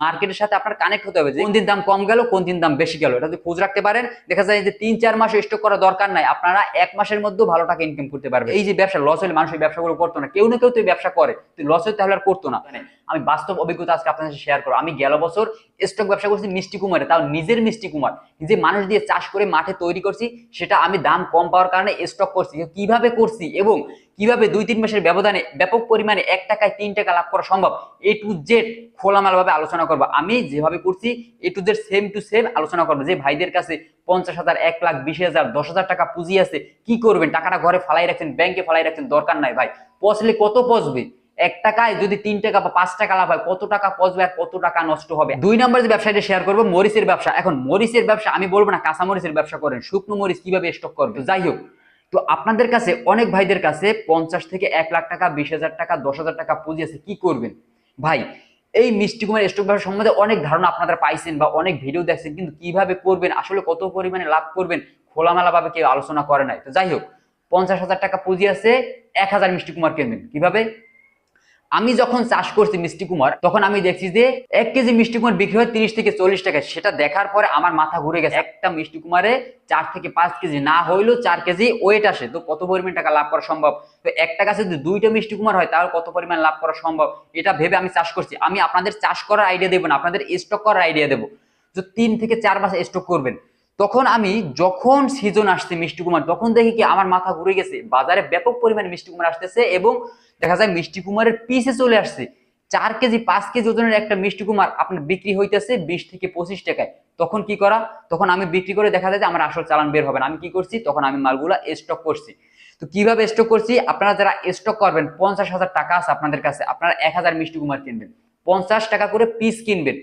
মার্কেটের সাথে আপনার কানেক্ট হতে হবে যে কোন দিন দাম কম গেল কোন দিন দাম বেশি গেল। এটা যদি খোঁজ রাখতে পারেন দেখা যায় যে তিন চার মাস স্টক করা দরকার নাই। আপনারা এক মাসের মধ্যে ভালো টাকা ইনকাম করতে পারবে এই যে ব্যবসা লস হলে মানুষ এই ব্যবসাগুলো করতো না। কেউ না কেউ তো ব্যবসা করে। লস হলে তাহলে আর করতো না। মানে আমি বাস্তব অভিজ্ঞতা আজকে আপনার সাথে শেয়ার করব। আমি গেল বছর স্টক ব্যবসা করছি মিষ্টি কুমারে তাও নিজের মিষ্টি কুমার। নিজে মানুষ দিয়ে চাষ করে মাঠে তৈরি করছি সেটা আমি দাম কম পাওয়ার কারণে স্টক করছি। কীভাবে করছি? এবং কীভাবে দুই তিন মাসের ব্যবধানে ব্যাপক পরিমাণে এক টাকায় তিন টাকা লাভ করা সম্ভব? এ টু জেড খোলামেলাভাবে আলোচনা করব। আমি যেভাবে করছি A to Z same to same আলোচনা করব। যে ভাইদের কাছে পঞ্চাশ হাজার, এক লাখ, বিশ হাজার, দশ হাজার টাকা পুঁজি আছে, কি করবেন? টাকাটা ঘরে ফালাই রাখছেন, ব্যাংকে ফালাই রাখছেন, দরকার নাই ভাই। পচলে কত পচবে? এক টাকায় যদি তিন টাকা বা পাঁচ টাকা লাভ হয়, কত টাকা পচবে আর কত টাকা নষ্ট হবে? দুই নম্বর যে ব্যবসাটা শেয়ার করব, মরিচের ব্যবসা। এখন মরিচের ব্যবসা আমি বলব না কাঁচা মরিচের ব্যবসা করেন। শুকনো মরিচ কীভাবে স্টক করবে যাই হোক তো আপনাদের কাছে, অনেক ভাইদের কাছে পঞ্চাশ থেকে এক লাখ টাকা, বিশ হাজার টাকা, দশ হাজার টাকা পুঁজি আছে, কি করবেন? ভাই, এই মিষ্টি কুমার স্টক ব্যবসা সম্বন্ধে অনেক ধারণা আপনারা পাইছেন বা অনেক ভিডিও দেখছেন, কিন্তু কীভাবে করবেন, আসলে কত পরিমাণে লাভ করবেন, খোলামেলাভাবে কেউ আলোচনা করে নাই। তো যাই হোক, পঞ্চাশ হাজার টাকা পুঁজি আছে, এক হাজার মিষ্টি কুমার কিনবেন। কীভাবে? আমি যখন চাষ করছি মিষ্টি কুমার, তখন আমি দেখছি যে এক কেজি মিষ্টি কুমার বিক্রি হয় তিরিশ থেকে চল্লিশ টাকা সেটা দেখার পরে আমার মাথা ঘুরে গেছে। একটা মিষ্টি কুমারে চার থেকে পাঁচ কেজি, না হইলেও চার কেজি ওয়েট আসে। তো কত পরিমাণ টাকা লাভ করা সম্ভব? তো একটা গাছে যদি দুইটা মিষ্টি কুমার হয়, তাহলে কত পরিমাণ লাভ করা সম্ভব? এটা ভেবে আমি চাষ করছি। আমি আপনাদের চাষ করার আইডিয়া দেবো না, আপনাদের স্টক করার আইডিয়া দেবো। তো তিন থেকে চার মাস স্টক করবেন। তখন আমি যখন সিজন আসছে মিষ্টি কুমার, তখন দেখি কি আমার মাথা ঘুরে গেছে। বাজারে ব্যাপক পরিমাণে মিষ্টি কুমার আসতেছে এবং দেখা যায় মিষ্টি কুমারের পিসে চলে আসছে। চার কেজি, পাঁচ কেজি ওজনের একটা মিষ্টি কুমার আপনার বিক্রি হইতেছে বিশ থেকে পঁচিশ টাকায়। তখন কি করা? তখন আমি বিক্রি করে দেখা যায় যে আমার আসল চালান বের হবে না। আমি কি করছি? তখন আমি মালগুলা স্টক করছি। তো কীভাবে স্টক করছি? আপনারা যারা স্টক করবেন, পঞ্চাশ হাজার টাকা আছে আপনাদের কাছে। আপনারা এক হাজার মিষ্টি কুমার কিনবেন। পঞ্চাশ টাকা করে পিস কিনবেন।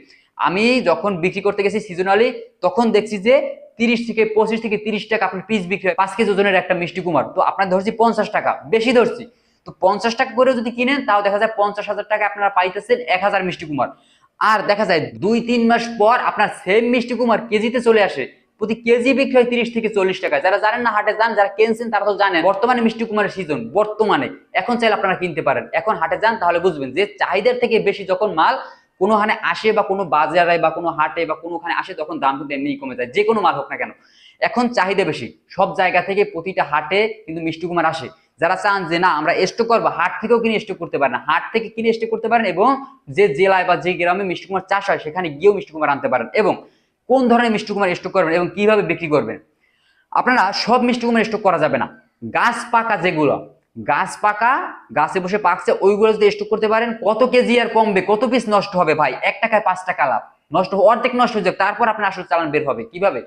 আমি যখন বিক্রি করতে গেছি সিজনালি তখন দেখছি যে তিরিশ থেকে পঁচিশ থেকে তিরিশ টাকা আপনার পিস বিক্রি হয়, পাঁচ কেজি ওজনের একটা মিষ্টি কুমার। তো আপনার ধরছি পঞ্চাশ টাকা, বেশি ধরছি। তো পঞ্চাশ টাকা করে যদি কিনেন, তাও দেখা যায় পঞ্চাশ হাজার টাকা আপনারা পাইতেছেন এক হাজার মিষ্টি কুমার। আর দেখা যায় দুই, তিন মাস পর আপনার সেম মিষ্টি কুমার কেজিতে চলে আসে, প্রতি কেজি বিক্রি হয় তিরিশ থেকে চল্লিশ টাকা। যারা জানেন না হাটে যান, যারা কিনছেন তারা তো জানেন, বর্তমানে মিষ্টি কুমারের সিজন বর্তমানে। এখন চাইলে আপনারা কিনতে পারেন। এখন হাটে যান তাহলে বুঝবেন যে চাহিদার থেকে বেশি যখন মাল কোনোখানে আসে বা কোনো বাজারে বা কোনো হাটে বা কোনোখানে আসে তখন দাম কিন্তু এমনিই কমে যায়। যে কোনো মাল হোক না কেন। এখন চাহিদা বেশি। সব জায়গা থেকে প্রতিটা হাটে কিন্তু মিষ্টি কুমার আসে। যারা চান যে না, আমরা স্টক করব। হাট থেকেও কিনে স্টক করতে পারেন হাট থেকে কিনে স্টক করতে পারেন এবং যে জেলায় বা যে গ্রামে মিষ্টি কুমার চাষ হয়, সেখানে গিয়েও মিষ্টি কুমার আনতে পারেন এবং কোন ধরনের মিষ্টি কুমার স্টক করবেন এবং কীভাবে বিক্রি করবেন? আপনারা সব মিষ্টি কুমার স্টক করা যাবে না। গাছ পাকা যেগুলো গাছ পাকা, গাছে বসে পাকছে, ওইগুলো যদি স্টক করতে পারেন, কত কেজি আর কমবে, কত পিস নষ্ট হবে ভাই? এক টাকায় পাঁচ টাকা লাভ। নষ্ট অর্ধেক নষ্ট হয়ে যাবে। তারপর আপনার আসল চালান বের হবে। কীভাবে?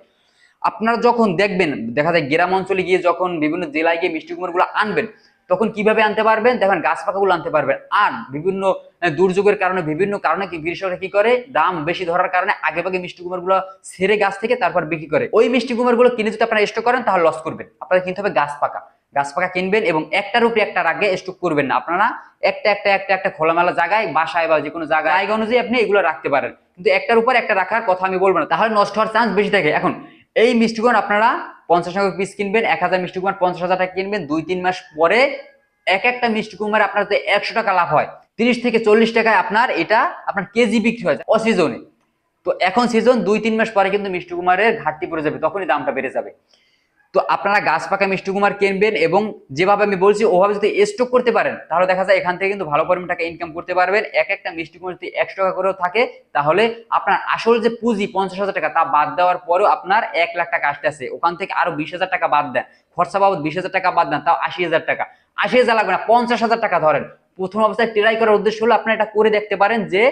আপনারা যখন দেখবেন, দেখা যায় গ্রাম অঞ্চলে গিয়ে যখন বিভিন্ন জেলায় গিয়ে মিষ্টি কুমারগুলো আনবেন, তখন কীভাবে আনতে পারবেন? দেখেন গাছ পাকাগুলো আনতে পারবেন। আর বিভিন্ন দুর্যোগের কারণে, বিভিন্ন কারণে কৃষকরা কি করে? দাম বেশি ধরার কারণে আগে ভাগে মিষ্টি কুমারগুলো ছেড়ে গাছ থেকে তারপর বিক্রি করে। ওই মিষ্টি কুমারগুলো কিনে যদি আপনারা স্টক করেন, তাহলে লস করবেন। আপনাদের কিনতে হবে গাছ পাকা। গাছ পাকা কিনবেন এবং একটার উপরে একটা আগে স্টক করবেন না। আপনারা একটা একটা একটা একটা খোলামেলা জায়গায়, বাসায় বা যে কোনো জায়গায় জায়গা অনুযায়ী আপনি এগুলো রাখতে পারেন। কিন্তু একটার উপর একটা রাখার কথা আমি বলব না। তাহলে নষ্ট হওয়ার চান্স বেশি থাকে। এখন, এই মিষ্টিগুণ আপনারা পঞ্চাশ টাকা পিস কিনবেন, এক হাজার মিষ্টি কুমার পঞ্চাশ হাজার টাকা কিনবেন, দুই, তিন মাস পরে এক একটা মিষ্টি কুমার আপনার যদি একশো টাকা লাভ হয়। তিরিশ থেকে চল্লিশ টাকায় আপনার এটা আপনার কেজি বিক্রি হয়ে যায় অসিজনে। তো এখন সিজন দুই, তিন মাস পরে কিন্তু মিষ্টি কুমারের ঘাটতি পড়ে যাবে, তখনই দামটা বেড়ে যাবে। তো আপনারা গাছ পাকা মিষ্টি কুমার কিনবেন এবং যেভাবে আমি বলছি, ওভাবে যদি স্টক করতে পারেন, তাহলে দেখা যায় এখান থেকে কিন্তু ভালো পরিমাণ টাকা ইনকাম করতে পারবেন। এক একটা মিষ্টি কুমার যদি একশো টাকা করেও থাকে, তাহলে আপনার আসল যে পুঁজি পঞ্চাশ হাজার টাকা, তা বাদ দেওয়ার পরেও আপনার এক লাখ টাকা আসতে আসে ওখান থেকে আরও বিশ হাজার টাকা বাদ দেন। খরচা বাবদ বিশ হাজার টাকা বাদ দেন, তাও আশি হাজার টাকা। আশি হাজার লাগবে না, পঞ্চাশ হাজার টাকা ধরেন। প্রথম অবস্থায় ট্রাই করার উদ্দেশ্য হলো আপনার এটা করে দেখতে পারেন যে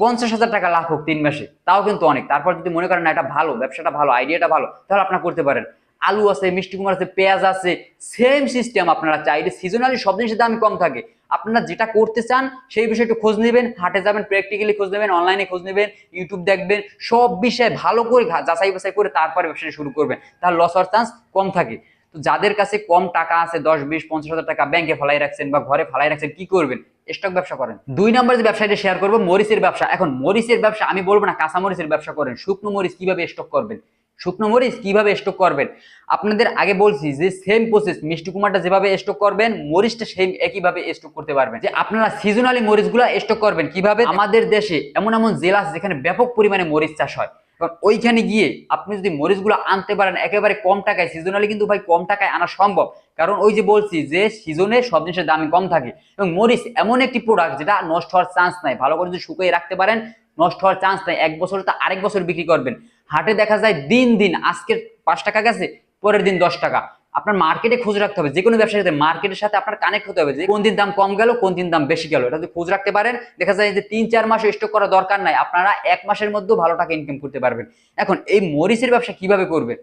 পঞ্চাশ হাজার টাকা লাভ হোক তিন মাসে, তাও কিন্তু অনেক। তারপর যদি মনে করেন না, এটা ভালো, ব্যবসাটা ভালো আইডিয়াটা ভালো, তাহলে আপনার করতে পারেন। আলু আছে, মিষ্টি কুমার আছে, পেঁয়াজ আছে সেম সিস্টেম আপনারা চাইলে সিজনালি সব জিনিসের দাম কম থাকে। আপনারা যেটা করতে চান, সেই বিষয়ে একটু খোঁজ নেবেন, হাটে যাবেন প্র্যাকটিক্যালি খোঁজ নেবেন অনলাইনে খোঁজ নেবেন ইউটিউব দেখবেন, সব বিষয়ে ভালো করে যাচাই বাছাই করে তারপরে ব্যবসাটা শুরু করবেন। তাহলে লস হওয়ার চান্স কম থাকে। তো যাদের কাছে কম টাকা আছে, দশ, বিশ, পঞ্চাশ হাজার টাকা ব্যাংকে ফেলাই রাখছেন বা ঘরে ফেলাই রাখছেন, কি করবেন? স্টক ব্যবসা করেন। দুই নম্বর যে ব্যবসাটা শেয়ার করব, মরিচের ব্যবসা। এখন মরিচের ব্যবসা আমি বলব না কাঁচা মরিচের ব্যবসা করেন। শুকনো মরিচ কীভাবে স্টক করবেন? শুকনো মরিচ কীভাবে স্টক করবেন? আপনাদের আগে বলছি যে সেম প্রসেস মিষ্টি কুমারটা যেভাবে স্টক করবেন, মরিচটা সেম একইভাবে স্টক করতে পারবেন। যে আপনারা সিজনালি মরিচগুলো স্টক করবেন কীভাবে? আমাদের দেশে এমন এমন জেলা আছে যেখানে ব্যাপক পরিমাণে মরিচ চাষ হয়। কারণ ওইখানে গিয়ে আপনি যদি মরিচগুলো আনতে পারেন, একেবারে কম টাকায় সিজনালি কিন্তু ভাই কম টাকায় আনা সম্ভব। কারণ ওই যে বলছি যে সিজনে সব জিনিসের দামই কম থাকে। এবং মরিচ এমন একটি প্রোডাক্ট যেটা নষ্ট হওয়ার চান্স নাই। ভালো করে যদি শুকিয়ে রাখতে পারেন, নষ্ট হওয়ার চান্স নাই। এক বছর তো আরেক বছর বিক্রি করবেন। হাটে দেখা যায় দিন দিন, আজকের পাঁচ টাকা গেছে, পরের দিন দশ টাকা। আপনার মার্কেটে খোঁজ রাখতে হবে যে কোনো ব্যবসার সাথে মার্কেটের সাথে আপনার কানেক্ট হতে হবে যে কোন দিন দাম কম গেল, কোন দিন দাম বেশি গেল। এটা যদি খোঁজ রাখতে পারেন, দেখা যায় যে তিন চার মাস স্টক করা দরকার নাই, আপনারা এক মাসের মধ্যেও ভালো টাকা ইনকাম করতে পারবেন। এখন এই মরিচের ব্যবসা কীভাবে করবেন?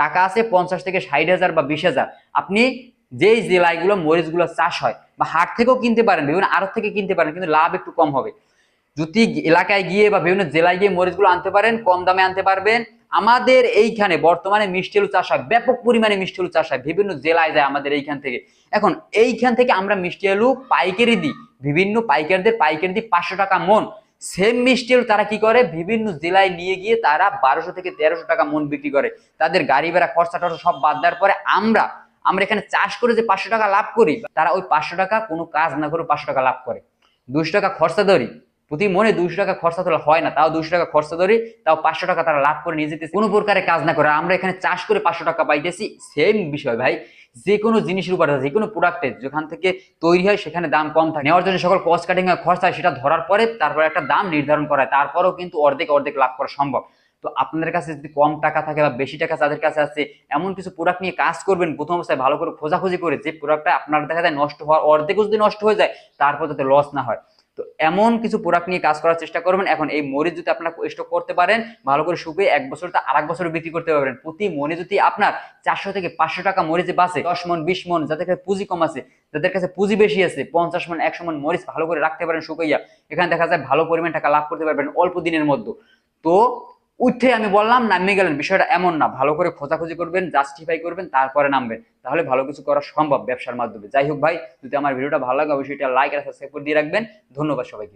টাকা আছে পঞ্চাশ থেকে ষাট হাজার বা বিশ হাজার। আপনি যেই জেলাগুলো মরিচগুলো চাষ হয় বা হাট থেকেও কিনতে পারেন, বিভিন্ন আড়ত থেকে কিনতে পারেন, কিন্তু লাভ একটু কম হবে। যদি এলাকায় গিয়ে বা বিভিন্ন জেলায় গিয়ে মরিচগুলো আনতে পারেন, কম দামে আনতে পারবেন। আমাদের এইখানে বর্তমানে মিষ্টি আলু চাষ হয়, ব্যাপক পরিমাণে মিষ্টি আলু চাষ হয়, বিভিন্ন জেলায় যায় আমাদের এইখান থেকে। এখন এইখান থেকে আমরা মিষ্টি আলু পাইকারি দিই, বিভিন্ন পাইকারদের পাইকারি দিই পাঁচশো টাকা মন। সেম মিষ্টি আলু তারা কি করে? বিভিন্ন জেলায় নিয়ে গিয়ে তারা বারোশো থেকে তেরোশো টাকা মন বিক্রি করে। তাদের গাড়ি ভাড়া, খরচা টরচা সব বাদ দেওয়ার পরে আমরা আমরা এখানে চাষ করে যে পাঁচশো টাকা লাভ করি, তারা ওই পাঁচশো টাকা কোনো কাজ না করে পাঁচশো টাকা লাভ করে। দুশো টাকা খরচা ধরি। প্রতি মনে দুশো টাকা খরচা তোলা হয় না, তাও দুশো টাকা খরচা ধরে তাও পাঁচশো টাকা তারা লাভ করে নিয়ে যেতেছে কোনো প্রকারে কাজ না করে। আমরা এখানে চাষ করে পাঁচশো টাকা পাইতেছি সেম বিষয় ভাই। যে কোনো জিনিসের উপর যে কোনো প্রোডাক্টের যেখান থেকে তৈরি হয়, সেখানে দাম কম থাকে। নেওয়ার জন্য সকল কস্ট কাটিং খরচা হয়, সেটা ধরার পরে তারপর একটা দাম নির্ধারণ করা হয়। তারপরেও কিন্তু অর্ধেক অর্ধেক লাভ করা সম্ভব। তো আপনাদের কাছে যদি কম টাকা থাকে বা বেশি টাকা তাদের কাছে আছে, এমন কিছু প্রোডাক্ট নিয়ে কাজ করবেন, প্রথম অবস্থায় ভালো করে খোঁজাখুঁজি করে যে প্রোডাক্টটা আপনার দেখা যায় নষ্ট হওয়ার অর্ধেকও যদি নষ্ট হয়ে যায়, তারপর যাতে লস না হয়। তো এমন কিছু প্রোডাক্ট নিয়ে কাজ করার চেষ্টা করবেন। এখন এই মরিচ যদি আপনারা স্টক করতে পারেন, ভালো করে শুকিয়ে এক বছর তো আর এক বছর বিক্রি করতে পারবেন। প্রতি মনে যদি আপনার চারশো থেকে পাঁচশো টাকা মরিচ বাঁচে দশ মন, বিশ মন, যাদের কাছে পুঁজি কম আছে, যাদের কাছে পুঁজি বেশি আছে, পঞ্চাশ মন, একশো মন মরিচ ভালো করে রাখতে পারেন শুকাইয়া। এখানে দেখা যায় ভালো পরিমাণ টাকা লাভ করতে পারবেন অল্প দিনের মধ্যে। তো উঠে আমি বললাম নামিয়ে গেলেন। বিষয়টা এমন না। ভালো করে খোঁজাখুঁজি করবেন জাস্টিফাই করবেন, তারপরে নামবেন। তাহলে ভালো কিছু করা সম্ভব ব্যবসার মাধ্যমে। যাই হোক ভাই, যদি আমার ভিডিওটা ভালো লাগে, অবশ্যই এটা লাইক আর সাবস্ক্রাইব করে দিয়ে রাখবেন। ধন্যবাদ সবাইকে।